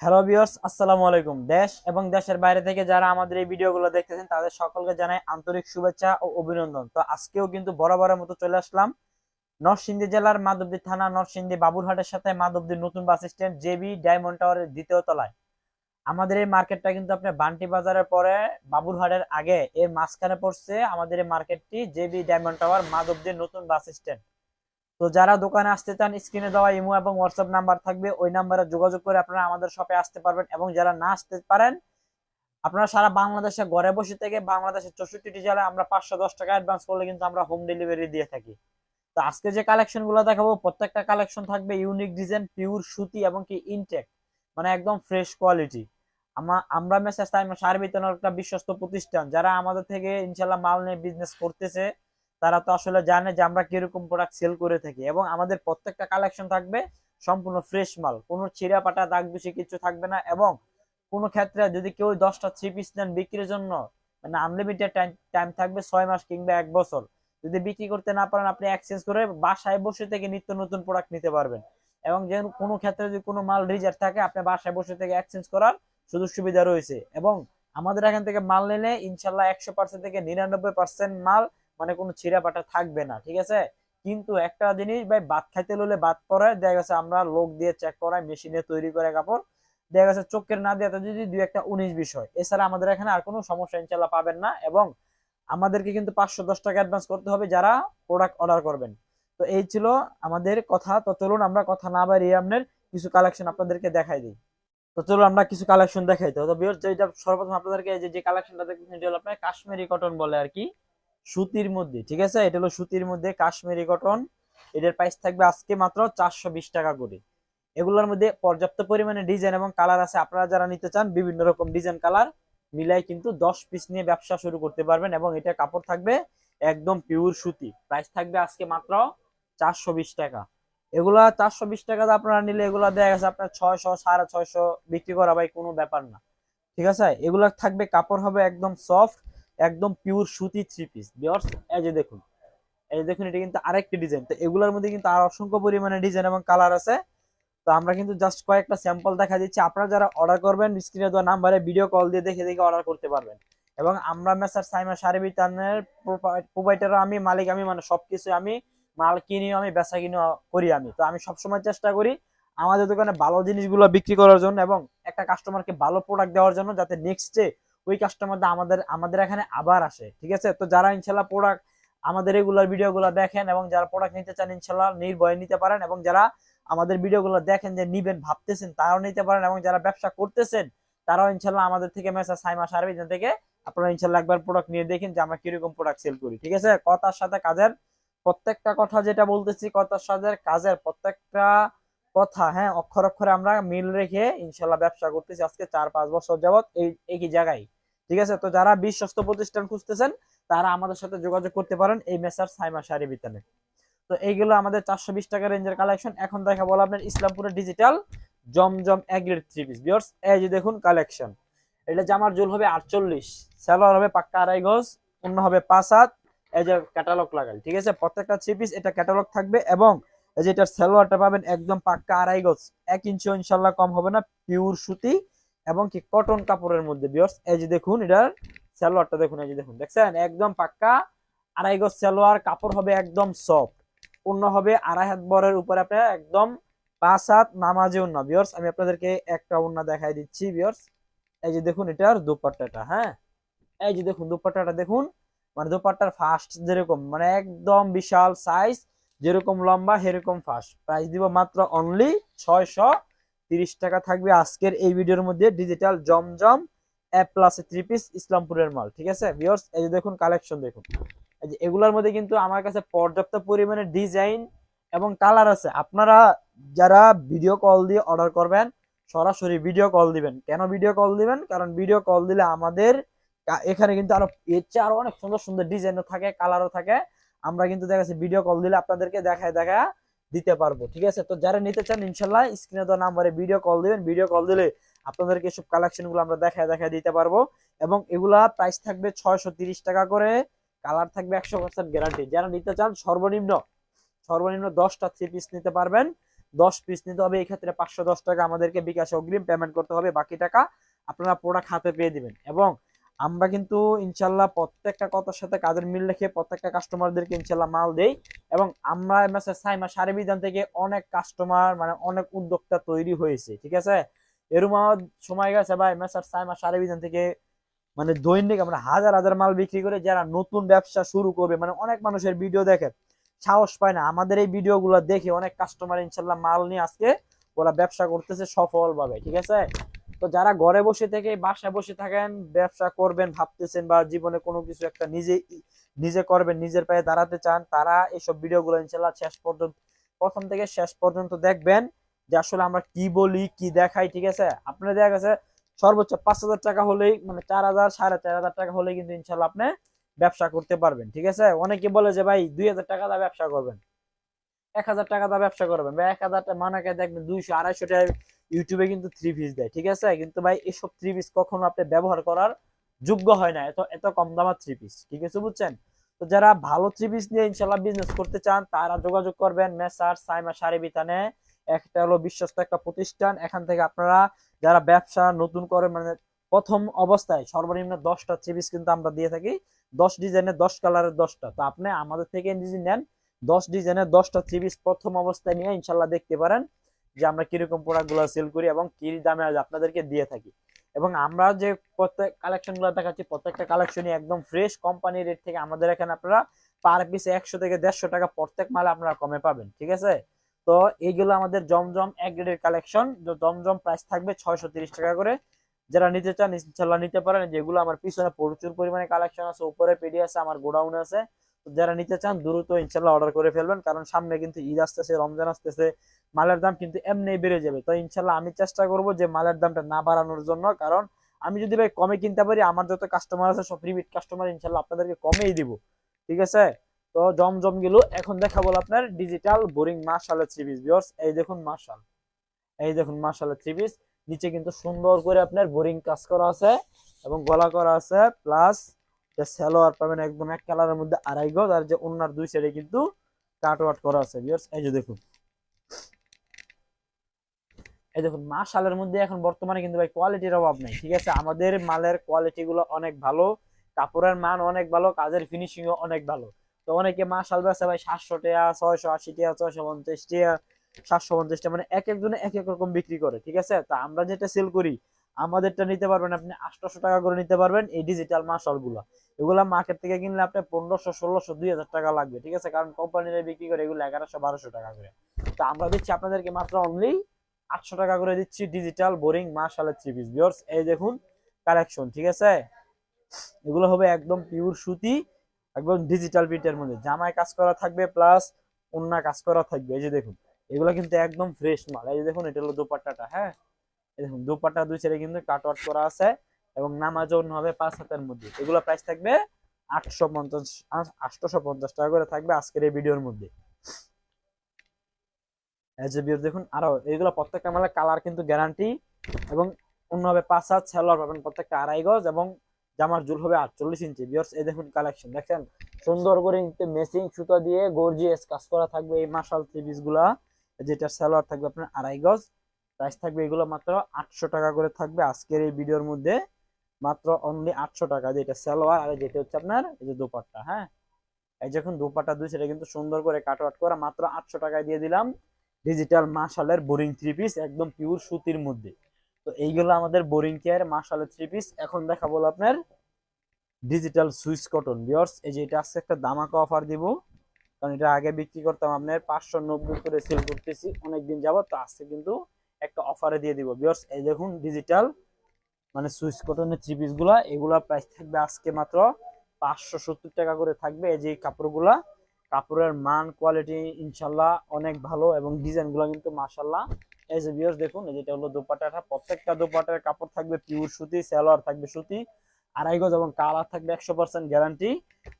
Hello viewers আসসালামু আলাইকুম। দেশ এবং দেশের বাইরে থেকে যারা আমাদের এই ভিডিওগুলো দেখতেছেন, তাদের সকলকে জানাই আন্তরিক শুভেচ্ছা ও অভিনন্দন। তো আজকেও কিন্তু বরাবরের মতো চলে আসলাম নরসিংদী জেলার মাধবদী থানা, নরসিংদী বাবুরহাটের সাথে মাধবদী নতুন বাস স্ট্যান্ড জেবি ডায়মন্ড টাওয়ারের দ্বিতীয় তলায়। আমাদের এই মার্কেটটা কিন্তু আপনার বান্টি বাজারের পরে বাবুরহাটের আগে এর মাঝখানে পড়ছে আমাদের এই মার্কেটটি জেবি ডায়মন্ড টাওয়ার মাধবদী নতুন বাস স্ট্যান্ড। তো যারা দোকানে আসতে চান স্ক্রিনে দেওয়া ইমো এবং হোয়াটসঅ্যাপ নাম্বার থাকবে। ওই নাম্বারে যোগাযোগ করে আপনারা আমাদের শপে আসতে পারবেন এবং যারা না আসতে পারেন, আপনারা সারা বাংলাদেশে ঘরে বসে থেকে বাংলাদেশের চৌষট্টি জেলায় আমরা পাঁচশো দশ টাকা অ্যাডভান্স করলে কিন্তু আমরা হোম ডেলিভারি দিয়ে থাকি। তো আজকে যে কালেকশনগুলো দেখাবো, প্রত্যেকটা কালেকশন থাকবে ইউনিক ডিজাইন পিওর সুতি এবং কি ইনটেক মানে একদম ফ্রেশ কোয়ালিটি আমরা মেসেজ টাইম সার বিতরণের একটা বিশ্বস্ত প্রতিষ্ঠান, যারা আমাদের থেকে ইনশাল্লাহ মাল নিয়ে বিজনেস করতেছে। তারা তো আসলে জানে যে আমরা কীরকম প্রোডাক্ট সেল করে থাকি। এবং আমাদের প্রত্যেকটা কালেকশন থাকবে সম্পূর্ণ ফ্রেশ মাল। কোনো ছিঁড়া পাটা দাগ বেশি কিছু থাকবে না। এবং কোনো ক্ষেত্রে যদি কেউ দশটা থ্রি পিস নেন বিক্রির জন্য মানে আনলিমিটেড টাইম থাকবে ছয় মাস কিংবা এক বছর। যদি বিক্রি করতে না পারেন, আপনি এক্সচেঞ্জ করে বাসায় বসে থেকে নিত্য নতুন প্রোডাক্ট নিতে পারবেন। এবং যে কোনো ক্ষেত্রে যদি কোনো মাল রিজার্ভ থাকে, আপনি বাসায় বসে থেকে এক্সচেঞ্জ করার সুযোগ সুবিধা রয়েছে। এবং আমাদের এখান থেকে মাল নিলে ইনশাল্লাহ একশো পার্সেন্ট থেকে নিরানব্বই পার্সেন্ট মাল মানে কোনো ছিঁড়া পাটা থাকবে না, ঠিক আছে? কিন্তু একটা জিনিস, ভাই বাদ খাইতে হলে বাদ পরে দেখা গেছে আমরা লোক দিয়ে চেক করাই মেশিনে তৈরি করে কাপড়। দেখা গেছে চোখের না দিয়ে যদি দুই একটা উনিশ বিষয় এছাড়া আমাদের এখানে আর কোনো সমস্যা ইনশাল্লাহ পাবেন না এবং আমাদেরকে কিন্তু পাঁচশো, দশ টাকা অ্যাডভান্স করতে হবে যারা প্রোডাক্ট অর্ডার করবেন। তো এই ছিল আমাদের কথা। তো চলুন আমরা কথা না বাড়িয়ে আপনার কিছু কালেকশন আপনাদেরকে দেখাই দিই। তো চলুন আমরা কিছু কালেকশন দেখাই। তো সর্বপ্রথম আপনাদেরকে যে কালেকশনটা দেখতেছেন কাশ্মীরি কটন বলে আর কি। সুতির মধ্যে, ঠিক আছে? এটা হলো সুতির মধ্যে কাশ্মীরি কটন। এটার প্রাইস থাকবে আজকে মাত্র চারশো বিশ টাকা করে। এগুলোর মধ্যে পর্যাপ্ত পরিমাণে ডিজাইন এবং কালার আছে। আপনারা যারা নিতে চান, বিভিন্ন রকম ডিজাইন কালার মিলাই কিন্তু দশ পিস নিয়ে ব্যবসা শুরু করতে পারবেন এবং এটা কাপড় থাকবে একদম পিওর সুতি। প্রাইস থাকবে আজকে মাত্র চারশো বিশ টাকা। এগুলা চারশো বিশ টাকা আপনারা নিলে এগুলা দেয়া গেছে আপনার ছয়শো, সাড়ে ছয়শো বিক্রি করা ভাই কোনো ব্যাপার না। ঠিক আছে? এগুলা থাকবে, কাপড় হবে একদম সফট একদম পিওর সুতি থ্রি পিস বিয়ার্স এই যে দেখুন, এই যে দেখুন, এটা কিন্তু আরেকটি ডিজাইন তো এগুলোর মধ্যে কিন্তু আর অসংখ্য পরিমাণে ডিজাইন এবং কালার আছে। তো আমরা কিন্তু জাস্ট কয়েকটা স্যাম্পল দেখা দিচ্ছি। আপনারা যারা অর্ডার করবেন স্ক্রিনে দেওয়া নাম্বারে ভিডিও কল দিয়ে দেখে দেখে অর্ডার করতে পারবেন। এবং আমরা মেসার সাইমা সারি বিতানের প্রোভাইডার আমি, মালিক আমি মানে সবকিছু আমি, মাল কিনিও আমি, বেচা কিনিও করি আমি। তো আমি সবসময় চেষ্টা করি আমাদের দোকানে ভালো জিনিসগুলো বিক্রি করার জন্য এবং একটা কাস্টমারকে ভালো প্রোডাক্ট দেওয়ার জন্য যাতে নেক্সট ডে ওই কাস্টমারটা আমাদের আমাদের এখানে আবার আসে, ঠিক আছে? তো যারা ইনশাল্লাহ প্রোডাক্ট আমাদের রেগুলার ভিডিওগুলো দেখেন এবং যারা প্রোডাক্ট নিতে চান, ইনশাল্লাহ নির্ভয়ে নিতে পারেন এবং যারা আমাদের ভিডিওগুলো দেখেন যে নিবেন, ভাবতেছেন, তারাও নিতে পারেন এবং যারা ব্যবসা করতেছেন, তারাও ইনশাল্লাহ আমাদের থেকে মেসা সাইমা সার্ভিস থেকে আপনারা ইনশাল্লাহ একবার প্রোডাক্ট নিয়ে দেখেন যে আমরা কীরকম প্রোডাক্ট সেল করি, ঠিক আছে? কথার সাথে কাজের প্রত্যেকটা কথা যেটা বলতেছি, কথার সাথে কাজের প্রত্যেকটা কথা হ্যাঁ অক্ষর অক্ষরে আমরা মিল রেখে ইনশাল্লাহ ব্যবসা করতেছি আজকে চার পাঁচ বছর যাবত এই একই জায়গায়। ঠিক আছে? তো যারা বিশ্বস্ত প্রতিষ্ঠান খুঁজতেছেন, তারা আমাদের সাথে যোগাযোগ করতে পারেন এই মেসার সাইমা শাড়ি বিতানে। তো এইগুলো আমাদের চারশো বিশ টাকা রেঞ্জের কালেকশন এখন দেখা বলো আপনার ইসলামপুরের digital Zamzam A grade three piece viewers এই যে দেখুন কালেকশন এটা জামার জুল হবে আটচল্লিশ। স্যালোয়ার হবে পাক্কা আড়াই গজ অন্য হবে পাঁচ হাত। এই যে ক্যাটালগ লাগাই, ঠিক আছে? প্রত্যেকটা থ্রি পিস এটা ক্যাটালগ থাকবে এবং এই যে এটার স্যালোয়ারটা পাবেন একদম পাক্কা আড়াই গজ। এক ইঞ্চি ইনশাল্লাহ কম হবে না পিওর সুতি। এবং কি কটন কাপড়ের মধ্যে বিয়ার্স এই যে দেখুন, এটার সালোয়ারটা দেখুন, এই যে দেখুন, দেখছেন? একদম পাক্কা, আড়াই গজ সালোয়ার, কাপড় হবে একদম সফট অন্য হবে আড়াই হাত বরের উপরে আপনার একদম পাঁচ হাত নামাজে অন্য বিয়ার্স আমি আপনাদেরকে একটা অন্য দেখাই দিচ্ছি বিয়ার্স এই যে দেখুন, এটার দুপাট্টাটা হ্যাঁ? এই যে দেখুন, দুপাট্টাটা দেখুন মানে দুপাট্টার ফাস্ট যেরকম মানে একদম বিশাল সাইজ যেরকম লম্বা, সেরকম ফাস্ট প্রাইস দিব মাত্র অনলি ছয়শো তিরিশ টাকা থাকবে আজকের এই ভিডিওর মধ্যে ডিজিটাল জমজম অ্যাপ প্লাস থ্রি পিস ইসলামপুরের মাল, ঠিক আছে? ভিউয়ার্স এই যে দেখুন কালেকশন দেখুন। যে এগুলোর মধ্যে কিন্তু আমার কাছে পর্যাপ্ত পরিমাণে ডিজাইন এবং কালার আছে। আপনারা যারা ভিডিও কল দিয়ে অর্ডার করবেন, সরাসরি ভিডিও কল দিবেন। কেন ভিডিও কল দিবেন? কারণ ভিডিও কল দিলে আমাদের এখানে কিন্তু আরও এর চেয়ে আরও অনেক সুন্দর সুন্দর ডিজাইনও থাকে কালারও থাকে। আমরা কিন্তু দেখা ভিডিও কল দিলে আপনাদেরকে দেখায় দেখা দিতে পারব, ঠিক আছে? তো যারা নিতে চান, ইনশাল্লাহ স্ক্রিনে দেওয়া নাম্বারে ভিডিও কল দিবেন। ভিডিও কল দিলে আপনাদেরকে সব কালেকশনগুলো আমরা দেখায় দেখায় দিতে পারব এবং এগুলা প্রাইস থাকবে ছয়শো টাকা করে। কালার থাকবে একশো পার্সেন্ট গ্যারান্টি যারা নিতে চান, সর্বনিম্ন সর্বনিম্ন দশটা থ্রি পিস নিতে পারবেন। দশ পিস নিতে হবে, এই ক্ষেত্রে পাঁচশো দশ টাকা আমাদেরকে বিকাশে অগ্রিম পেমেন্ট করতে হবে। বাকি টাকা আপনারা প্রোডাক্ট হাতে পেয়ে দিবেন। এবং আমরা কিন্তু ইনশাল্লাহ প্রত্যেকটা কথার সাথে কাজের মিল রেখে প্রত্যেকটা কাস্টমারদেরকে ইনশাল্লাহ মাল দেই এবং আমরা সাইমা সারি বিধান থেকে অনেক কাস্টমার মানে অনেক উদ্যোক্তা তৈরি হয়েছে, ঠিক আছে? আমার সময় গেছে ভাই মেসার সাইমা সারি বিধান থেকে মানে দৈনিক আমরা হাজার হাজার মাল বিক্রি করে যারা নতুন ব্যবসা শুরু করবে মানে অনেক মানুষের ভিডিও দেখে সাহস পায় না। আমাদের এই ভিডিও গুলো দেখে অনেক কাস্টমার ইনশাল্লাহ মাল নিয়ে আজকে ওরা ব্যবসা করতেছে সফল ভাবে ঠিক আছে? তো যারা ঘরে বসে থেকে বাসায় বসে থাকেন, ব্যবসা করবেন, ভাবতেছেন বা জীবনে কোনো কিছু একটা নিজে নিজে করবেন, নিজের পায়ে দাঁড়াতে চান, তারা এইসব ভিডিওগুলো ইনশাল্লাহ শেষ পর্যন্ত, প্রথম থেকে শেষ পর্যন্ত দেখবেন যে আসলে আমরা কি বলি, কি দেখাই, ঠিক আছে? আপনার দেখা গেছে সর্বোচ্চ পাঁচ হাজার টাকা হলেই মানে চার হাজার, সাড়ে চার হাজার টাকা হলেই কিন্তু ইনশাল্লাহ আপনি ব্যবসা করতে পারবেন, ঠিক আছে? অনেকে বলে যে ভাই, দুই হাজার টাকা দা ব্যবসা করবেন। এক হাজার টাকা দা ব্যবসা করবেন। বা এক হাজার মানাকে দেখবেন দুইশো, আড়াইশো টাকা ইউটিউবে কিন্তু থ্রি পিস দেয়, ঠিক আছে? কিন্তু ভাই, এসব থ্রি পিস কখনো আপনি ব্যবহার করার যোগ্য হয় না, এত এত কম দামার থ্রি পিস ঠিক আছে বুঝছেন? তো যারা ভালো থ্রি পিস নিয়ে ইনশাল্লাহ বিজনেস করতে চান, তারা যোগাযোগ করবেন মেসার সাইমা সারি বিতানে। একটা হলো বিশ্বস্ত একটা প্রতিষ্ঠান, এখান থেকে আপনারা যারা ব্যবসা নতুন করে মানে প্রথম অবস্থায় সর্বনিম্ন দশটা থ্রি পিস কিন্তু আমরা দিয়ে থাকি, দশ ডিজাইনের দশ কালারের দশটা। তো আপনি আমাদের থেকে নিজে নেন, দশ ডিজাইনের দশটা থ্রি পিস প্রথম অবস্থায় নিয়ে ইনশাল্লাহ দেখতে পারেন। যে আমরা কীরকম প্রোডাক্টগুলো সেল করি এবং কি দামে আপনাদেরকে দিয়ে থাকি। এবং আমরা যে প্রত্যেক কালেকশনগুলো দেখাচ্ছি, প্রত্যেকটা কালেকশনই একদম ফ্রেশ কোম্পানি রেট থেকে আমাদের এখানে আপনারা পার পিসে একশো থেকে দেড়শো টাকা প্রত্যেক মালে আপনারা কমে পাবেন, ঠিক আছে? তো এইগুলো আমাদের জমজম এক গ্রেডের কালেকশন জমজম প্রাইস থাকবে ছয়শো টাকা করে। যারা নিতে চান, ইনশাল্লাহ নিতে পারেন। যেগুলো আমার পিছনে প্রচুর পরিমাণে কালেকশন আছে, উপরে পেডি আছে, আমার গোডাউন আছে। যারা নিতে চান, দ্রুত ইনশাল্লাহ অর্ডার করে ফেলবেন। কারণ সামনে কিন্তু ঈদ আসতেছে, রমজান আসতেছে, মালের দাম কিন্তু এমনি বেড়ে যাবে। তো ইনশাল্লাহ আমি চেষ্টা করব যে মালের দামটা না বাড়ানোর জন্য। কারণ আমি যদি ভাই কমে কিনতে পারি, আমার যত কাস্টমার আছে, সব রিপিট কাস্টমার ইনশাল্লাহ আপনাদেরকে কমেই দিব। ঠিক আছে? তো জমজমগুলো। এখন দেখাবো আপনার ডিজিটাল বোরিং মার্শালের থ্রি পিস বিয়ার্স এই দেখুন মার্শাল এই দেখুন মার্শালের থ্রি পিস নিচে কিন্তু সুন্দর করে আপনার বোরিং কাজ করা আছে এবং গলা করা আছে প্লাস সালোয়ার পাবেন একদম এক কালারের মধ্যে আড়াই গজ, আর যে অন্যার দুই সাইডে কিন্তু কাট ওয়াট করা আছে বিয়ার্স এই যে দেখুন। এই দেখুন, মাশালের মধ্যে এখন বর্তমানে কিন্তু ভাই কোয়ালিটির অভাব নেই, ঠিক আছে? আমাদের মালের কোয়ালিটি গুলো অনেক ভালো, কাপড়ের মান অনেক ভালো, কাজের ফিনিশিং অনেক ভালো। তো অনেকে মাশাল বেছে ভাই সাতশো টাকা ছয়শো আশি টাকা ছয়শো পঞ্চাশ টাকা সাতশো পঞ্চাশ টাকা মানে এক একজনে এক এক রকম বিক্রি করে, ঠিক আছে? তা আমরা যেটা সেল করি আমাদেরটা নিতে পারবেন আপনি আটশোশো টাকা করে নিতে পারবেন এই ডিজিটাল মাশালগুলা এগুলা মার্কেট থেকে কিনলে আপনি পনেরোশো, ষোলোশো, দুই হাজার টাকা লাগবে, ঠিক আছে? কারণ কোম্পানিরা বিক্রি করে এগুলো এগারোশো, বারোশো টাকা করে। তো আমরা দিচ্ছি আপনাদেরকে মাত্র অনলি আটশো টাকা করে দিচ্ছি ডিজিটাল বোরিং মার্শালের থ্রি পিস বিয়ার্স এই দেখুন কালেকশন ঠিক আছে? এগুলো হবে একদম পিওর সুতি, একদম ডিজিটাল প্রিন্টের মধ্যে। জামায় কাজ করা থাকবে প্লাস অন্য কাজ করা থাকবে। এই যে দেখুন, এগুলো কিন্তু একদম ফ্রেশ মাল। এই যে দেখুন, এটা হলো দোপাট্টাটা হ্যাঁ? দেখুন, দোপাট্টা দুই সাইডে কিন্তু কাট কাটওয়ার্ট করা আছে এবং নামাজ হবে পাঁচ হাতের মধ্যে। এগুলো প্রাইস থাকবে আটশো পঞ্চাশ আটশোশো পঞ্চাশ টাকা করে থাকবে আজকের এই ভিডিওর মধ্যে। দেখুন, আরও এইগুলো প্রত্যেকটা মালের কালার কিন্তু গ্যারান্টি এবং অন্যভাবে পাঁচ হাত সেলার পাবেন প্রত্যেকটা আড়াই গজ এবং জামার জুল হবে আটচল্লিশ ইঞ্চি। বিয়ার্স, এই দেখুন কালেকশন দেখেন সুন্দর করে কিন্তু মেসিং সুতা দিয়ে গর্জিয়াস কাজ করা থাকবে এই মার্শাল থ্রি পিসগুলা যেটা সেলোয়ার থাকবে আপনার আড়াই গজ। প্রাইস থাকবে এগুলো মাত্র আটশো টাকা করে থাকবে। আজকের এই ভিডিওর মধ্যে মাত্র অনলি আটশো টাকা যেটা সেলোয়ার আর যেটা হচ্ছে আপনার, এই যে দুপাট্টা হ্যাঁ? এই যখন দুপাট্টা দুই সেটা কিন্তু সুন্দর করে কাটওয়াট করা মাত্র আটশো টাকায় দিয়ে দিলাম। ডিজিটাল মাশালের বোরিং থ্রি পিস একদম পিওর সুতির মধ্যে। তো এইগুলো আমাদের বোরিং কেয়ার মাশালের থ্রি পিস এখন দেখা বলো আপনার ডিজিটাল সুইচ কটন বিয়ার্স এই যে এটা আজকে একটা দামাকা অফার দিব। কারণ এটা আগে বিক্রি করতাম আপনার পাঁচশো নব্বই করে সেল করতেছি। অনেকদিন যাবত তো আজকে কিন্তু একটা অফারে দিয়ে দিব। বিয়ার্স এই দেখুন ডিজিটাল মানে সুইচ কটনের থ্রি পিসগুলা, এগুলা প্রাইস থাকবে আজকে মাত্র পাঁচশো সত্তর টাকা করে থাকবে। এই যে কাপড়গুলা, কাপড়ের মান কোয়ালিটি ইনশাল্লাহ অনেক ভালো এবং ডিজাইনগুলা কিন্তু মাসাল্লাহ এই যে বিয়ার্স দেখুন যেটা হলো দোপাটাটা প্রত্যেকটা দোপাটার কাপড় থাকবে পিওর সুতি, সালোয়ার থাকবে সুতি, আড়াই গজ এবং কালার থাকবে একশো পার্সেন্ট গ্যারান্টি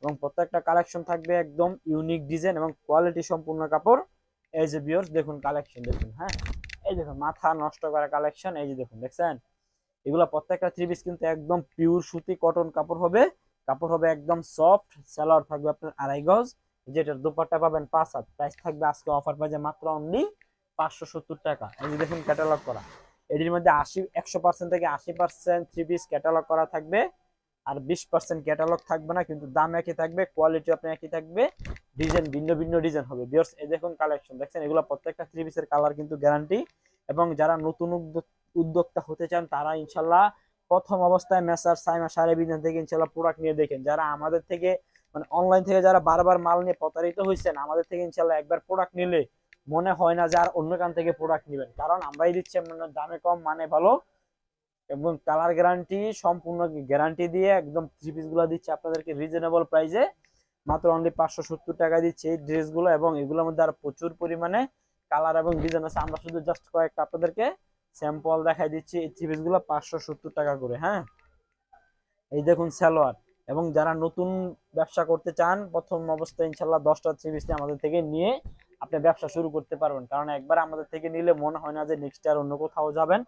এবং প্রত্যেকটা কালেকশন থাকবে একদম ইউনিক ডিজাইন এবং কোয়ালিটি সম্পূর্ণ কাপড়। এই যে বিয়ার্স দেখুন কালেকশন দেখুন হ্যাঁ। এই দেখুন, মাথা নষ্ট করা কালেকশন এই যে দেখুন, দেখছেন? এগুলো প্রত্যেকটা থ্রি পিস কিন্তু একদম পিওর সুতি কটন কাপড় হবে। কাপড় হবে একদম সফট সালোয়ার থাকবে আপনার আড়াই গজ। যেটার দুপাট্টা পাবেন পাঁচ হাত। প্রাইস থাকবে আজকে অফার পাওয়া মাত্র অনলি পাঁচশো সত্তর টাকা। এই যে দেখুন ক্যাটালগ করা। এটির মধ্যে আশি, একশো পার্সেন্ট থেকে আশি পার্সেন্ট থ্রি পিস ক্যাটালগ করা থাকবে। আর বিশ পার্সেন্ট ক্যাটালগ থাকবে না, কিন্তু দাম একই থাকবে কোয়ালিটি আপনার একই থাকবে ডিজাইন ভিন্ন ভিন্ন ডিজাইন হবে। বিয়ার্স এই দেখুন কালেকশন দেখছেন? এগুলো প্রত্যেকটা থ্রি পিসের কালার কিন্তু গ্যারান্টি এবং যারা নতুন উদ্যোক্তা হতে চান, তারা ইনশাল্লাহ প্রথম অবস্থায় মেসার সাইমা সারে বিধান থেকে ইনশাল্লাহ প্রোডাক্ট নিয়ে দেখেন। যারা আমাদের থেকে মানে অনলাইন থেকে যারা বারবার মাল নিয়ে প্রতারিত হয়েছেন আমাদের থেকে ইনশাল্লাহ একবার প্রোডাক্ট নিলে মনে হয় না যে আর অন্য কান থেকে প্রোডাক্ট নেবেন। কারণ আমরাই দিচ্ছি আপনার দামে কম মানে ভালো। এবং কালার গ্যারান্টি সম্পূর্ণ গ্যারান্টি দিয়ে একদম থ্রি পিসগুলো দিচ্ছে আপনাদেরকে রিজনেবল প্রাইসে মাত্র অনলি পাঁচশো সত্তর টাকা দিচ্ছে এই ড্রেসগুলো এবং এগুলোর মধ্যে আর প্রচুর পরিমাণে কালার এবং ডিজাইন আছে। আমরা শুধু জাস্ট কয়েকটা আপনাদেরকে স্যাম্পল দেখাই দিচ্ছি। এই থ্রি পিসগুলো পাঁচশো সত্তর টাকা করে হ্যাঁ? এই দেখুন সালোয়ার এবং যারা নতুন ব্যবসা করতে চান, প্রথম অবস্থায় ইনশাল্লাহ দশটা থ্রি পিস আমাদের থেকে নিয়ে আপনি ব্যবসা শুরু করতে পারবেন। কারণ একবার আমাদের থেকে নিলে মনে হয় না যে নেক্সট আর অন্য কোথাও যাবেন।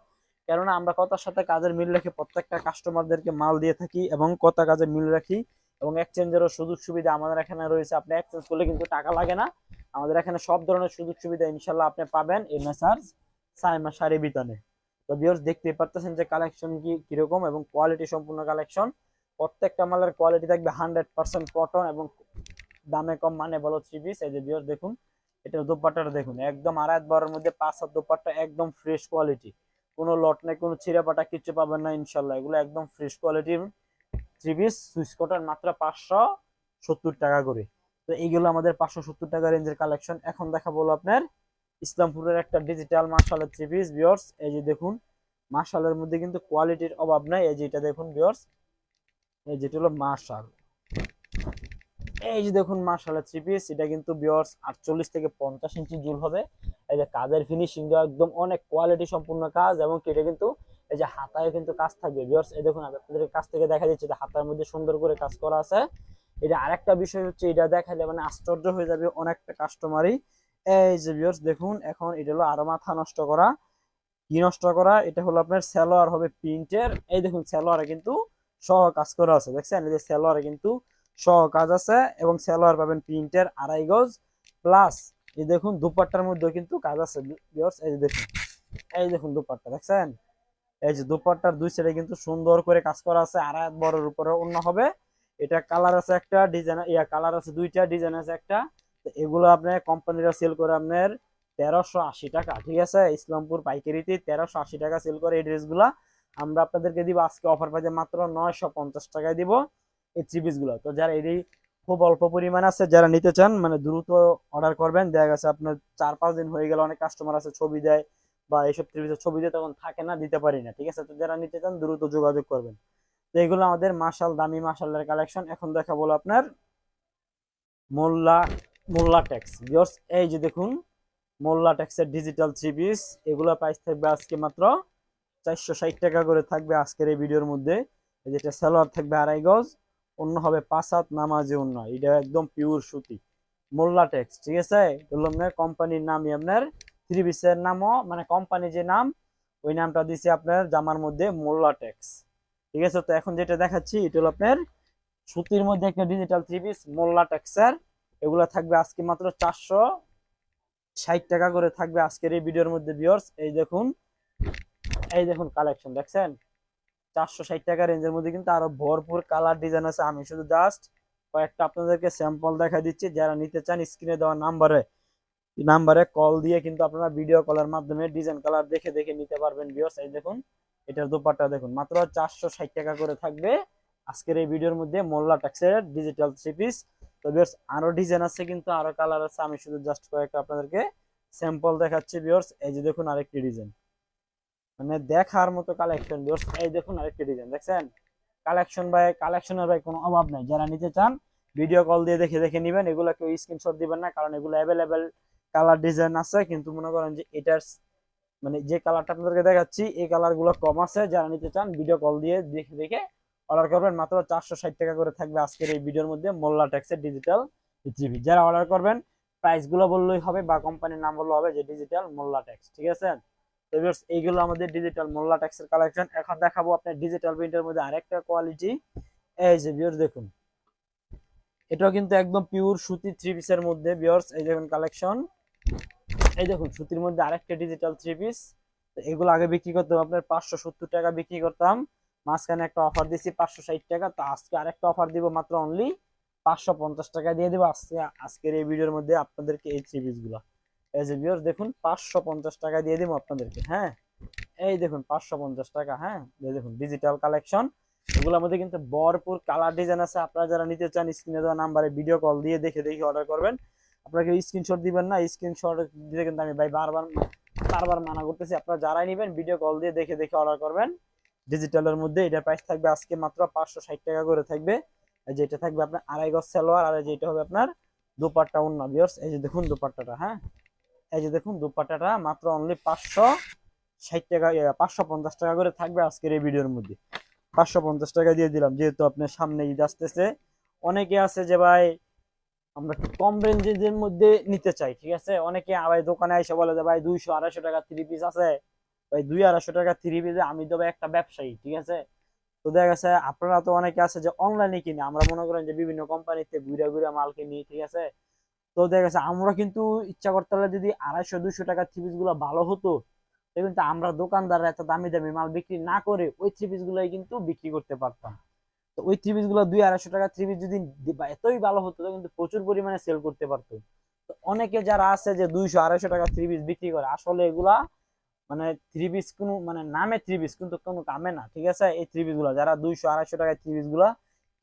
কেননা আমরা কথার সাথে কাজের মিল রেখে প্রত্যেকটা কাস্টমারদেরকে মাল দিয়ে থাকি এবং কথা কাজে মিল রাখি এবং এক্সচেঞ্জেরও সুযোগ সুবিধা আমাদের এখানে রয়েছে। আপনি এক্সচেঞ্জ করলে কিন্তু টাকা লাগে না। আমাদের এখানে সব ধরনের সুযোগ সুবিধা ইনশাল্লাহ আপনি পাবেন মেসার্স সাইমা শাড়ি বিতানে। তো ভিউয়ার্স দেখতেই পারতেছেন যে কালেকশন কি, কীরকম এবং কোয়ালিটি সম্পূর্ণ কালেকশন প্রত্যেকটা মালের কোয়ালিটি থাকবে হান্ড্রেড পার্সেন্ট কটন এবং দামে কম মানে বলো থ্রি পিস এই যে ভিউয়ার্স দেখুন, এটার দোপাট্টাটা দেখুন, একদম আড়াই বারের মধ্যে পাঁচ হাত দোপাট্টা, একদম ফ্রেশ কোয়ালিটি কোনো লট নেই, কোনো ছিঁড়াপাটা কিছু পাবেন না ইনশাল্লাহ। এগুলো একদম ফ্রেশ কোয়ালিটির থ্রি পিস সুইচ কটন মাত্র পাঁচশো সত্তর টাকা করে। তো এইগুলো আমাদের পাঁচশো সত্তর টাকা রেঞ্জের কালেকশন এখন দেখা বলো আপনার ইসলামপুরের একটা ডিজিটাল মার্শালের থ্রি পিস বিয়র্স এই যে দেখুন, মার্শালের মধ্যে কিন্তু কোয়ালিটির অভাব নাই। এই যে এটা দেখুন বিয়র্স এই যেটা হলো মার্শাল। এই যে দেখুন মার্শালের থ্রি পিস এটা কিন্তু বিয়র্স আটচল্লিশ থেকে পঞ্চাশ ইঞ্চি জুল হবে। এই যে কাজের ফিনিশিং একদম অনেক কোয়ালিটি সম্পূর্ণ কাজ এবং এটা কিন্তু, এই যে হাতায় কিন্তু কাজ থাকবে। বিয়র্স এই দেখুন আপনাদের কাছ থেকে দেখা যাচ্ছে যে হাতার মধ্যে সুন্দর করে কাজ করা আছে। এটা আরেকটা বিষয় হচ্ছে, এটা দেখালে মানে আশ্চর্য হয়ে যাবে অনেকটা কাস্টমারই এই যে বিয়র্স দেখুন, এখন এটা হলো আরও মাথা নষ্ট করা। কি নষ্ট করা? এটা হলো আপনার স্যালোয়ার হবে প্রিন্টের। এই দেখুন স্যালোয়ারে কিন্তু সহ কাজ করা আছে, দেখছেন? এই যে স্যালোয়ারে কিন্তু সহ কাজ আছে এবং স্যালোয়ার পাবেন প্রিন্টের আড়াই গজ। প্লাস এই দেখুন দুপাট্টার মধ্যে কিন্তু কাজ আছে এই যে দেখুন। এই দেখুন দুপাট্টা, দেখছেন? এই যে দুপাট্টার দুই সাইডে কিন্তু সুন্দর করে কাজ করা আছে, আড়াই বড়র উপরে অন্য হবে। এটা কালার আছে একটা ডিজাইন ইয়া কালার আছে দুইটা ডিজাইন আছে একটা। তো এগুলো আপনার কোম্পানিরা সেল করে আপনার তেরোশো আশি টাকা, ঠিক আছে? ইসলামপুর পাইকারিতে তেরোশো আশি টাকা সেল করে এই ড্রেসগুলা আমরা আপনাদেরকে দিব, আজকে অফার পাইতে মাত্র নয়শো পঞ্চাশ টাকায় দিব। এই থ্রি গুলো। তো যারা এরই খুব অল্প পরিমাণ আছে, যারা নিতে চান মানে দ্রুত অর্ডার করবেন। দেখা গেছে আপনার চার পাঁচ দিন হয়ে গেলে, অনেক কাস্টমার আছে, ছবি দেয় বা এইসব থ্রি ছবি দিয়ে তখন থাকে না, দিতে পারি না, ঠিক আছে? তো যারা নিতে চান, দ্রুত যোগাযোগ করবেন। তো এগুলো আমাদের মার্শাল দামি মার্শালের কালেকশন এখন দেখা বলো আপনার মোল্লা মোল্লা ট্যাক্স বিয়র্স এই যে দেখুন, মোল্লা ট্যাক্সের ডিজিটাল থ্রি পিস এগুলো প্রাইস থাকবে আজকে মাত্র চারশো ষাট টাকা করে থাকবে আজকের এই ভিডিওর মধ্যে। এই যেটা সালোয়ার থাকবে আড়াই গজ। অন্য হবে পাঁচ হাত নামাজে অন্য। এটা একদম পিওর সুতি। মোল্লা ট্যাক্স ঠিক আছে? এগুলো আপনার কোম্পানির নামই আপনার থ্রি পিসের নামও মানে কোম্পানি যে নাম, ওই নামটা দিছে আপনার জামার মধ্যে মোল্লা ট্যাক্স ঠিক আছে? তো এখন যেটা দেখাচ্ছি, এটা হলো আপনার সুতির মধ্যে একটা ডিজিটাল থ্রি পিস মোল্লা ট্যাক্সের এগুলো থাকবে আজকে মাত্র চারশো ষাট টাকা করে থাকবে আজকের এই ভিডিওর মধ্যে ভিউয়ার্স এই দেখুন এই দেখুন কালেকশন দেখছেন? চারশো ষাট টাকা রেঞ্জের মধ্যে কিন্তু আরও ভরপুর কালার ডিজাইন আছে। আমি শুধু জাস্ট কয়েকটা আপনাদেরকে স্যাম্পল দেখা দিচ্ছি। যারা নিতে চান স্ক্রিনে দেওয়া নাম্বারে নাম্বারে কল দিয়ে কিন্তু আপনারা ভিডিও কলের মাধ্যমে ডিজাইন কালার দেখে দেখে নিতে পারবেন ভিউয়ার্স এই দেখুন, এটার দোপাট্টা দেখুন, মাত্র চারশো ষাট টাকা করে থাকবে আজকের এই ভিডিওর মধ্যে মোল্লা ট্যাক্সের ডিজিটাল থ্রি পিস তো ভিউয়ার্স আরও ডিজাইন আছে কিন্তু আরও কালার আছে। আমি শুধু জাস্ট কয়েকটা আপনাদেরকে স্যাম্পল দেখাচ্ছি ভিউয়ার্স এই যে দেখুন আরেকটি ডিজাইন মানে দেখার মতো কালেকশন এই দেখুন আরেকটি ডিজাইন দেখছেন? কালেকশন ভাই কালেকশনের ভাই, কোনো অভাব নাই। যারা নিতে চান ভিডিও কল দিয়ে দেখে দেখে নেবেন। এগুলো কেউ স্ক্রিনশট দিবেন না, কারণ এগুলো অ্যাভেলেবেল কালার ডিজাইন আছে। কিন্তু মনে করেন যে এটার মানে যে কালারটা আপনাদেরকে দেখাচ্ছি, এই কালারগুলো কম আছে। যারা নিতে চান ভিডিও কল দিয়ে দেখে দেখে অর্ডার করবেন। মাত্র চারশো ষাট টাকা করে থাকবে আজকের এই ভিডিওর মধ্যে মোল্লা ট্যাক্সের ডিজিটাল জিবি যারা অর্ডার করবেন প্রাইসগুলো বললেই হবে বা কোম্পানির নাম বললে হবে যে ডিজিটাল মোল্লা ট্যাক্স, ঠিক আছে? তো ভিউয়ার্স, এইগুলো আমাদের ডিজিটাল মোল্লা ট্যাক্সের কালেকশন এখন দেখাবো ডিজিটাল প্রিন্টের মধ্যে আরেকটা কোয়ালিটি এই যে দেখুন। এটাও কিন্তু একদম পিওর সুতি থ্রি পিসের মধ্যে এই দেখুন কালেকশন এই দেখুন, সুতির মধ্যে আরেকটা ডিজিটাল থ্রি পিস এগুলো আগে বিক্রি করতাম আপনার পাঁচশো সত্তর টাকা বিক্রি করতাম। মাঝখানে একটা অফার দিছি পাঁচশো ষাট টাকা, তো আজকে আরেকটা অফার দিব মাত্র অনলি পাঁচশো পঞ্চাশ টাকা দিয়ে দিব। আজকে, আজকের এই ভিডিওর মধ্যে আপনাদেরকে এই থ্রি পিস যে ভিউয়ার্স দেখুন, পাঁচশো পঞ্চাশ টাকা দিয়ে দিব আপনাদেরকে হ্যাঁ? এই দেখুন, পাঁচশো পঞ্চাশ টাকা হ্যাঁ? দেখুন ডিজিটাল কালেকশন এগুলোর মধ্যে কিন্তু ভরপুর কালার ডিজাইন আছে। আপনারা যারা নিতে চান স্ক্রিনে দেওয়া নাম্বারে ভিডিও কল দিয়ে দেখে দেখে অর্ডার করবেন। আপনাকে স্ক্রিনশট দিবেন না স্ক্রিনশট দিতে কিন্তু আমি ভাই বারবার বারবার মানা করতেছি। আপনারা যারাই নেবেন ভিডিও কল দিয়ে দেখে দেখে অর্ডার করবেন। ডিজিটালের মধ্যে এটার প্রাইস থাকবে আজকে মাত্র পাঁচশো ষাট টাকা করে থাকবে। এই যে থাকবে আপনার আড়াই গজ সালোয়ার, আর এই যে এটা হবে আপনার দুপাট্টা অন্য বিয়ার্স এই যে দেখুন দুপাট্টাটা হ্যাঁ? এই যে দেখুন দুপাট্টাটা মাত্র অনলি পাঁচশো ষাট টাকা পাঁচশো পঞ্চাশ টাকা করে থাকবে আজকের এই ভিডিওর মধ্যে। পাঁচশো পঞ্চাশ টাকা দিয়ে দিলাম, যেহেতু আপনার সামনে ঈদ আসতেছে। অনেকে আছে যে ভাই, আমরা একটু কম রেঞ্জের মধ্যে নিতে চাই, ঠিক আছে? অনেকে আবার দোকানে এসে বলে যে ভাই, দুইশো, আড়াইশো টাকা থ্রি পিস আছে। ভাই, দুই, আড়াইশো টাকা থ্রি পিসে আমি তো ভাই একটা ব্যবসায়ী, ঠিক আছে? তো দেখা গেছে, আপনারা তো অনেকে আছে যে অনলাইনে কিনে, আমরা মনে করেন যে বিভিন্ন কোম্পানিতে ঘুরে ঘুরে মাল কিনি, ঠিক আছে? তো দেখা গেছে, আমরা কিন্তু ইচ্ছা করতে হলে যদি আড়াইশো, দুইশো টাকা থ্রি পিসগুলো ভালো হতো কিন্তু আমরা দোকানদাররা এত দামি দামি মাল বিক্রি না করে ওই থ্রি পিস গুলোই কিন্তু বিক্রি করতে পারতাম। তো ওই থ্রি পিসগুলো দুই আড়াইশো টাকা থ্রি পিস যদি এতই ভালো হতো কিন্তু প্রচুর পরিমাণে সেল করতে পারতো। তো অনেকে যারা আছে যে দুইশো, আড়াইশো টাকা থ্রি পিস বিক্রি করে, আসলে এগুলা মানে থ্রি পিস কোনো মানে নামে থ্রি পিস কিন্তু কোনো কামে না, ঠিক আছে? এই থ্রি পিসগুলা, যারা দুইশো, আড়াইশো টাকায় থ্রি পিসগুলা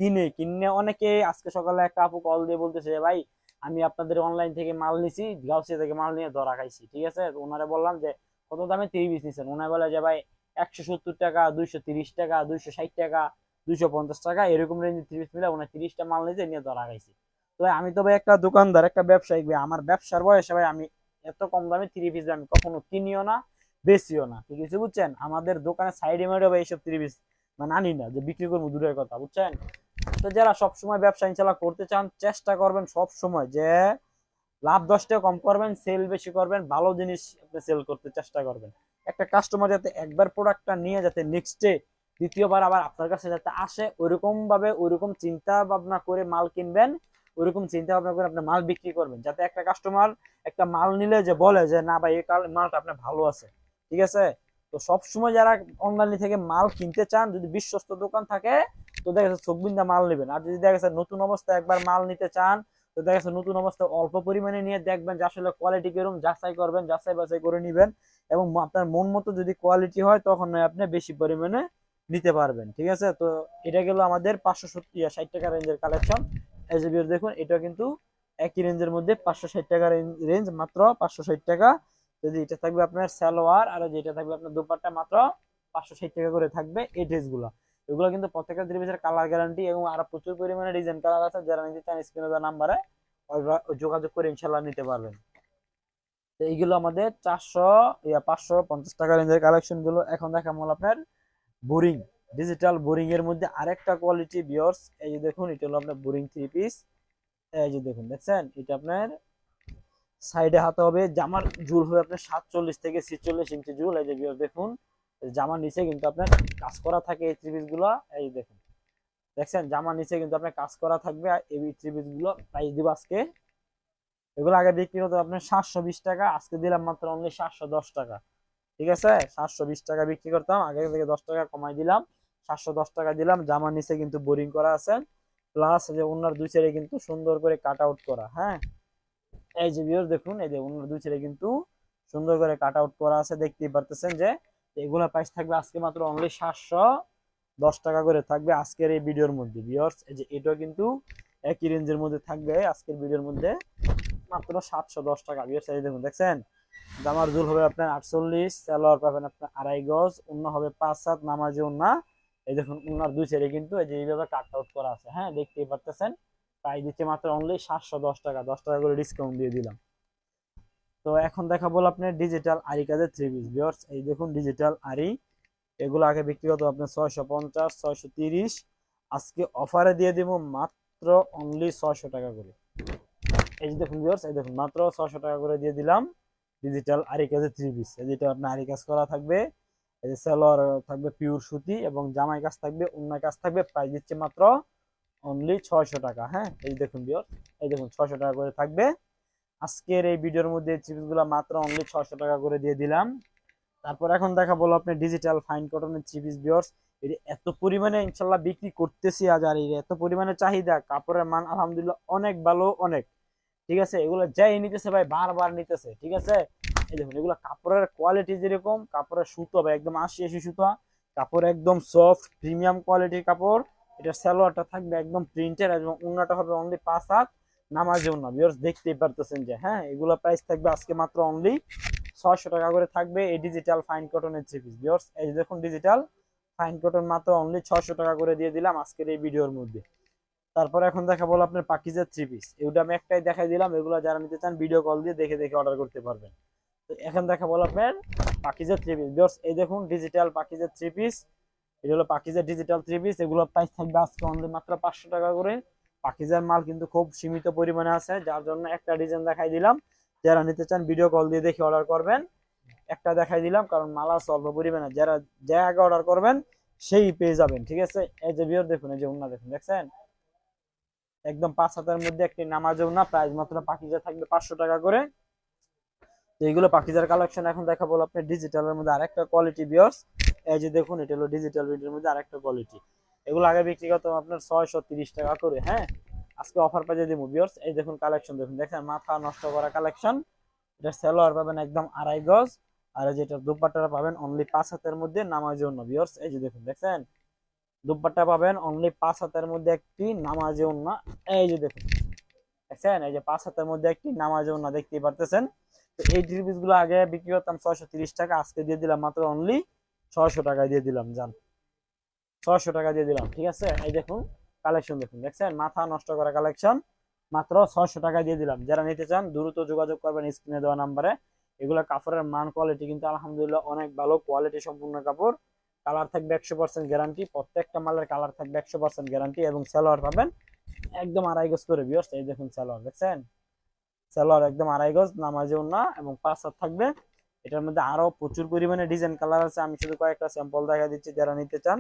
কিনে কিনে অনেকে আজকে সকালে একটা আপু কল দিয়ে বলতেছে ভাই আমি আপনাদের অনলাইন থেকে মাল নিছি, গাউসিয়া থেকে মাল নিয়ে ধরা খাইছি, ঠিক আছে? ওনারে বললাম যে, কত দামে পিস নিছেন? ওনারা বলে যে, ভাই, একশো সত্তর টাকা, দুইশো তিরিশ টাকা, দুইশো ষাট টাকা, দুইশো পঞ্চাশ টাকা, এরকম রেঞ্জে পিস মিলে ওনার তিরিশটা মাল নিয়েছে নিয়ে ধরা খাইছি। তো আমি তো ভাই একটা দোকানদার, একটা ব্যবসায়িক ভাই, আমার ব্যবসার বয়সে ভাই, আমি এত কম দামে থ্রি পিস আমি কখনো কিনিও না বেশিও না, ঠিক আছে বুঝছেন? আমাদের দোকানে সাইডে মাইডে ভাই, এইসব থ্রি পিস মানে আনি না, যে বিক্রি করব দূরের কথা, বুঝছেন? তো যারা সবসময় ব্যবসা ইনশাল্লাহ করতে চান, চেষ্টা করবেন সব সময় যে লাভ দশটা কম করবেন সেল বেশি করবেন, ভালো জিনিস আপনি সেল করতে চেষ্টা করবেন। একটা কাস্টমার যাতে একবার প্রোডাক্টটা নিয়ে যাতে নেক্সট ডে দ্বিতীয়বার আবার আপনার কাছে যাতে আসে ওইরকম ভাবে ওইরকম চিন্তা ভাবনা করে মাল কিনবেন, ওইরকম চিন্তা ভাবনা করে আপনি মাল বিক্রি করবেন। যাতে একটা কাস্টমার একটা মাল নিলে যে বলে যে, না ভাই, এই মালটা আপনার ভালো আছে। ঠিক আছে? তো সব সময় যারা অনলাইন থেকে মাল কিনতে চান, যদি বিশ্বস্ত দোকান থাকে, তো দেখা যাচ্ছে চব্বিশটা মাল নেবেন। আর যদি দেখা যাচ্ছে নতুন অবস্থায় একবার মাল নিতে চান, তো দেখা যাচ্ছে নতুন অবস্থায় অল্প পরিমাণে নিয়ে দেখবেন যে আসলে কোয়ালিটি কীরকম যাচাই করবেন, যাচাই বাছাই করে নিবেন এবং আপনার মন মতো যদি কোয়ালিটি হয়, তখন আপনি বেশি পরিমাণে নিতে পারবেন, ঠিক আছে? তো এটা গেল আমাদের পাঁচশো সত্তর ষাট টাকা রেঞ্জের কালেকশন ভিউয়ার দেখুন এটা কিন্তু একই রেঞ্জের মধ্যে পাঁচশো ষাট টাকা রেঞ্জ মাত্র পাঁচশো ষাট টাকা। যদি এটা থাকবে আপনার সালোয়ার, আর যেটা থাকবে আপনার দুপাট্টা মাত্র পাঁচশো ষাট টাকা করে থাকবে এই ড্রেসগুলো। এগুলো কিন্তু প্রত্যেকটা ড্রেসের কালার গ্যারান্টি এবং আরও প্রচুর পরিমাণে ডিজাইন কালার আছে, যারা নিতে চান স্ক্রিনে দেওয়া নাম্বারে যোগাযোগ করে ইনশাল্লাহ নিতে পারবেন। তো এইগুলো আমাদের চারশো, ইয়া, পাঁচশো পঞ্চাশ টাকা রেঞ্জের কালেকশনগুলো। এখন দেখাম হলো আপনার বোরিং ডিজিটাল বোরিং এর মধ্যে আরেকটা কোয়ালিটি বিয়ার্স এই যে দেখুন, এটা হলো আপনার বোরিং থ্রি পিস এই যে দেখুন, দেখছেন? এটা আপনার সাইডে হাতে হবে। জামার জুল হবে আপনার সাতচল্লিশ থেকে ছিচল্লিশ ইঞ্চি জুল। এই যে দেখুন, জামার নিচে কিন্তু আপনার কাজ করা থাকে এই থ্রি পিসগুলো। এই দেখুন, দেখছেন? জামার নিচে কিন্তু আপনার কাজ করা থাকবে। এই থ্রি পিসগুলো প্রাইস দিব আজকে। এগুলো আগে বিক্রি হতো আপনার সাতশো বিশ টাকা। আজকে দিলাম মাত্র অনলি সাতশো দশ টাকা। ঠিক আছে? সাতশো বিশ টাকা বিক্রি করতাম। আগে থেকে দশ টাকা কমাই দিলাম। সাতশো দশ টাকা দিলাম। জামার নিচে কিন্তু বোরিং করা আছে। প্লাস যে ওনার দুই ছেড়ে কিন্তু সুন্দর করে কাট আউট করা। হ্যাঁ? এই যে ভিউয়ার দেখুন, এই যে ওনার দুই ছেড়ে কিন্তু সুন্দর করে কাট আউট করা আছে, দেখতেই পারতেছেন যে এগুলা প্রাইস থাকবে আজকে মাত্র অনলি সাতশো দশ টাকা করে থাকবে আজকের এই ভিডিওর মধ্যে ভিউয়ার্স এই যে এটাও কিন্তু একই রেঞ্জের মধ্যে থাকবে আজকের ভিডিওর মধ্যে মাত্র সাতশো দশ টাকা ভিউয়ার্স এই দেখুন, দেখছেন? জামার জুল হবে আপনার আটচল্লিশ, সালোয়ার পাবেন আপনার আড়াই গজ অন্য হবে পাঁচ সাত, নামাজি ওন্না এই দেখুন উনার দুই সাইডে কিন্তু এই যে এইভাবে কাট আউট করা আছে হ্যাঁ দেখতেই পারতেছেন? প্রাইস দিচ্ছে মাত্র অনলি সাতশো দশ টাকা। দশ টাকা করে ডিসকাউন্ট দিয়ে দিলাম। তো এখন দেখাবো আপনার ডিজিটাল আরি কাজের থ্রি পিস বিয়ার্স এই দেখুন ডিজিটাল আরি। এগুলো আগে বিক্রি হতো আপনার ছয়শো পঞ্চাশ, ছয়শো তিরিশ। আজকে অফারে দিয়ে দিব মাত্র অনলি ছয়শো টাকা করে। এই যে দেখুন বিয়ার্স এই দেখুন মাত্র ছয়শো টাকা করে দিয়ে দিলাম ডিজিটাল আরি কাজের থ্রি পিস যেটা আপনার আরি কাজ করা থাকবে। এই যে সালোয়ার থাকবে পিওর সুতি এবং জামাই কাজ থাকবে অন্য কাজ থাকবে। প্রাইস দিচ্ছে মাত্র অনলি ছয়শো টাকা হ্যাঁ? এই দেখুন বিয়ার এই দেখুন, ছয়শো টাকা করে থাকবে। আজকের এই ভিডিওর মধ্যে চিপসগুলা মাত্র অনলি ছয়শো টাকা করে দিয়ে দিলাম। তারপর এখন দেখা বলো আপনি ডিজিটাল ফাইন কটনের চিপিস বিয়ার্স এটা এত পরিমাণে ইনশাল্লাহ বিক্রি করতেছি আজ আর এত পরিমাণে চাহিদা, কাপড়ের মান আলহামদুলিল্লাহ অনেক ভালো, অনেক। ঠিক আছে? এগুলো যাই নিতেছে ভাই, বারবার নিতেছে, ঠিক আছে? এই দেখুন, এগুলো কাপড়ের কোয়ালিটি যেরকম, কাপড়ের সুতো ভাই, একদম আশি আশি সুতো। কাপড় একদম সফট প্রিমিয়াম কোয়ালিটির কাপড়। এটা সালোয়ারটা থাকবে একদম প্রিন্টের এবং উন্নাটা হবে অনলি পাঁচ হাত নামাজে উন্না। বিয়ার্স দেখতেই পারতেছেন যে হ্যাঁ এগুলো প্রাইস থাকবে আজকে মাত্র অনলি ছয়শো টাকা করে থাকবে এই ডিজিটাল ফাইন কটনের থ্রি পিস বিয়ার্স এই দেখুন ডিজিটাল ফাইন কটন মাত্র অনলি ছয়শো টাকা করে দিয়ে দিলাম আজকের এই ভিডিওর মধ্যে। তারপর এখন দেখা বলো আপনার পাকিজের থ্রি পিস এগুলো আমি একটাই দেখাই দিলাম, এগুলো যারা নিতে চান ভিডিও কল দিয়ে দেখে দেখে অর্ডার করতে পারবেন। তো এখন দেখা বলো আপনার পাকিজের থ্রি পিস এই দেখুন ডিজিটাল পাকিজের থ্রি পিস এটা হলো পাকিজের ডিজিটাল থ্রি পিস এগুলো প্রাইস থাকবে আজকে অনলি মাত্র পাঁচশো টাকা করে। পাকিজার মাল কিন্তু খুব সীমিত পরিমাণে আছে, যার জন্য একটা ডিজাইন দেখাই দিলাম। যারা নিতে চান ভিডিও কল দিয়ে দেখে অর্ডার করবেন। একটা দেখাই দিলাম, কারণ মাল আছে অল্প পরিমাণে। যারা যে আগে অর্ডার করবেন, সেই পেয়ে যাবেন, ঠিক আছে? এই যে বিয়র দেখুন, এই যে উন্না দেখুন, দেখছেন? একদম পাঁচ হাতের মধ্যে একটি নামাজ উন্না প্রাইস মাত্র পাকিজা থাকবে পাঁচশো টাকা করে। এইগুলো পাকিজার কালেকশন এখন দেখা বলো আপনি ডিজিটালের মধ্যে আরেকটা কোয়ালিটি বিয়ার্স এই যে দেখুন, এটা হলো ডিজিটাল ভিডিওর মধ্যে আরেকটা কোয়ালিটি এগুলো আগে বিক্রি করতাম আপনার ছয়শো টাকা করে হ্যাঁ? আজকে অফার পেয়ে দিব বিয়ার্স এই দেখুন কালেকশন দেখুন দেখেন মাথা নষ্ট করা কালেকশন এটা সেলোয়ার পাবেন একদম আড়াই গজ। আর যেটা দুপাট্টাটা পাবেন অনলি পাঁচ হাতের মধ্যে নামাজ জন্য বিয়ার্স এই যে দেখুন, দেখছেন? দুপাট্টা পাবেন অনলি পাঁচ হাতের মধ্যে একটি নামাজে উন্না এই যে দেখুন, দেখছেন? এই যে পাঁচ হাতের মধ্যে একটি নামাজে উন্না দেখতেই পারতেছেন? তো এই থ্রি গুলো আগে বিক্রি করতাম ছয়শো টাকা, আজকে দিয়ে দিলাম মাত্র অনলি ছয়শো টাকায় দিয়ে দিলাম, জান। ছয়শো টাকা দিয়ে দিলাম, ঠিক আছে? এই দেখুন কালেকশন দেখুন, দেখছেন? মাথা নষ্ট করা কালেকশন মাত্র ছয়শো টাকা দিয়ে দিলাম। যারা নিতে চান, দ্রুত যোগাযোগ করবেন স্ক্রিনে দেওয়া নাম্বারে। এগুলো কাপড়ের মান কোয়ালিটি কিন্তু আলহামদুলিল্লাহ অনেক ভালো কোয়ালিটি সম্পূর্ণ কাপড়। কালার থাকবে একশো পার্সেন্ট গ্যারান্টি প্রত্যেকটা মালের কালার থাকবে একশো পার্সেন্ট গ্যারান্টি এবং সালোয়ার পাবেন একদম আড়াই গজ করে বিয়র্স এই দেখুন সালোয়ার, দেখছেন? সালোয়ার একদম আড়াই গজ, নামাজেও না এবং পাঁচ হাত থাকবে। এটার মধ্যে আরও প্রচুর পরিমাণে ডিজাইন কালার আছে। আমি শুধু কয়েকটা স্যাম্পল দেখা দিচ্ছি, যারা নিতে চান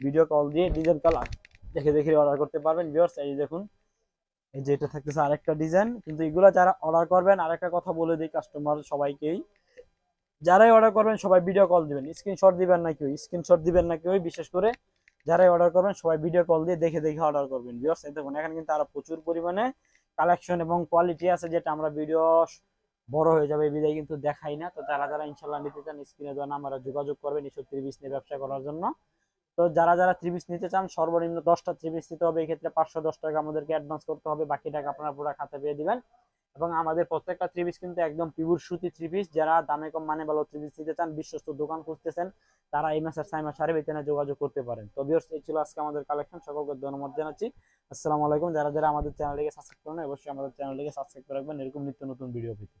ভিডিও কল দিয়ে ডিজাইন কালার দেখে দেখে অর্ডার করতে পারবেন। ভিউয়ার্স এই দেখুন, এই যে এটা থাকতেছে আরেকটা ডিজাইন কিন্তু এগুলো যারা অর্ডার করবেন, আরেকটা কথা বলে দিই কাস্টমার সবাইকেই। যারাই অর্ডার করবেন, সবাই ভিডিও কল দিবেন। স্ক্রিনশট দিবেন না কেউ স্ক্রিনশট দিবেন না কেউ। বিশেষ করে যারাই অর্ডার করবেন, সবাই ভিডিও কল দিয়ে দেখে দেখে অর্ডার করবেন। এই দেখুন, এখানে কিন্তু আরও প্রচুর পরিমাণে কালেকশন এবং কোয়ালিটি আছে, যেটা আমরা ভিডিও বড় হয়ে যাবে বিদায় কিন্তু দেখাই না। তো যারা যারা ইনশাল্লাহ নিতে চান, স্ক্রিনে দেওয়া নাম্বারে যোগাযোগ করবেন এইসব ত্রিবিশ নিয়ে ব্যবসা করার জন্য। তো যারা যারা ত্রিবিশ নিতে চান, সর্বনিম্ন দশটা ত্রিবিশ নিতে হবে। এই ক্ষেত্রে পাঁচশো দশ টাকা আমাদেরকে অ্যাডভান্স করতে হবে। বাকি টাকা আপনারা পুরো খাতে পেয়ে দিবেন। এবং আমাদের প্রত্যেকটা ত্রিবিশ কিন্তু একদম পিউর সুতি ত্রিবিশ যারা দামে কম মানে ভালো ত্রিবিশ নিতে চান, বিশ্বস্ত দোকান খুঁজতেছেন, তারা এই মাসের সাইমা সারি বেতনে যোগাযোগ করতে পারেন। তো বিয়র্স এই ছিল আজকে আমাদের কালেকশন সকলকে ধন্যবাদ জানাচ্ছি। আসসালামু আলাইকুম। যারা যারা আমাদের চ্যানেলটিকে সাবস্ক্রাইব করেন অবশ্যই আমাদের চ্যানেলটিকে সাবস্ক্রাইব করে রাখবেন। এরকম নিত্য নতুন ভিডিও পেতে।